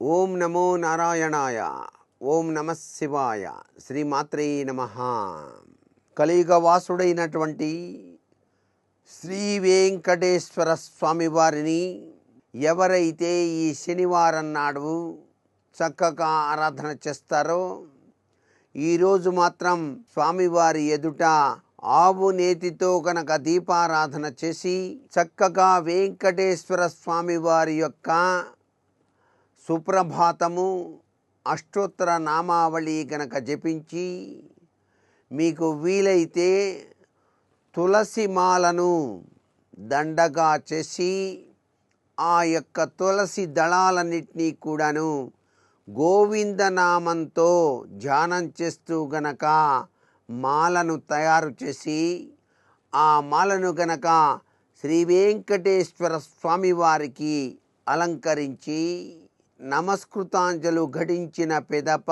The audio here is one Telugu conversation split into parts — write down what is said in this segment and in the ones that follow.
ఓం నమో నారాయణాయ ఓం నమ శివాయ శ్రీమాత్రే నమ. కలియుగ వాసుడైనటువంటి శ్రీ వెంకటేశ్వర స్వామి వారిని ఎవరైతే ఈ శనివారం నాడు చక్కగా ఆరాధన చేస్తారో ఈరోజు మాత్రం స్వామివారి ఎదుట ఆవు నేతితో గనక దీపారాధన చేసి చక్కగా వెంకటేశ్వర స్వామివారి యొక్క సుప్రభాతము అష్టోత్తర నామావళి గనక జపించి మీకు వీలైతే తులసి మాలను దండగా చేసి ఆ యొక్క తులసి దళాలన్నింటినీ కూడాను గోవిందనామంతో ధ్యానం చేస్తూ గనక మాలను తయారు చేసి ఆ మాలను గనక శ్రీ వెంకటేశ్వర స్వామి వారికి అలంకరించి నమస్కృతాంజలు ఘటించిన పెదప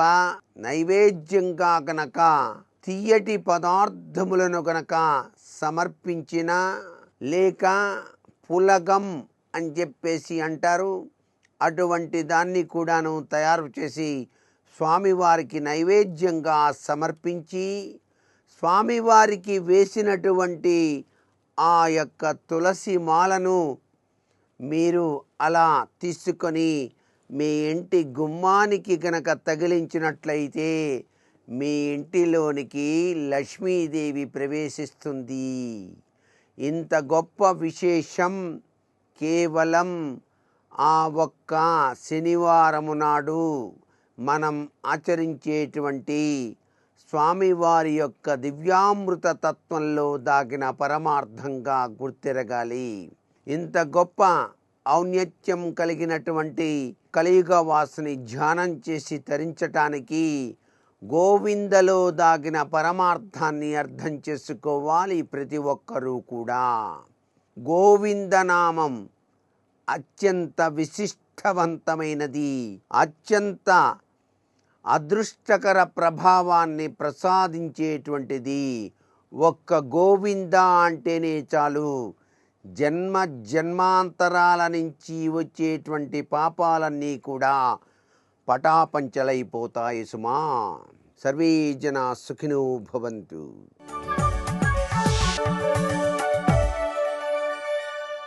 నైవేద్యంగా గనక తీయటి పదార్థములను గనక సమర్పించిన లేక పులగం అని చెప్పేసి అంటారు. అటువంటి దాన్ని కూడాను తయారు చేసి స్వామివారికి నైవేద్యంగా సమర్పించి స్వామివారికి వేసినటువంటి ఆ యొక్క తులసి మాలను మీరు అలా తీసుకొని మీ ఇంటి గుమ్మానికి గనక తగిలించినట్లయితే మీ ఇంటిలోనికి లక్ష్మీదేవి ప్రవేశిస్తుంది. ఇంత గొప్ప విశేషం కేవలం ఆ ఒక్క శనివారము నాడు మనం ఆచరించేటువంటి స్వామివారి యొక్క దివ్యామృత తత్వంలో దాగిన పరమార్థంగా గుర్తిరగాలి. ఇంత గొప్ప ఔన్నత్యం కలిగినటువంటి కలియుగ వాసుని ధ్యానం చేసి తరించటానికి గోవిందలో దాగిన పరమార్థాన్ని అర్థం చేసుకోవాలి ప్రతి ఒక్కరూ కూడా. గోవిందనామం అత్యంత విశిష్టవంతమైనది. అత్యంత అదృష్టకర ప్రభావాన్ని ప్రసాదించేటువంటిది ఒక్క గోవింద అంటేనే చాలు. జన్మ జన్మాంతరాల నుంచి వచ్చేటువంటి పాపాలన్నీ కూడా పటాపంచలైపోతాయి సుమా. సర్వే జనా సుఖినో భవంతు.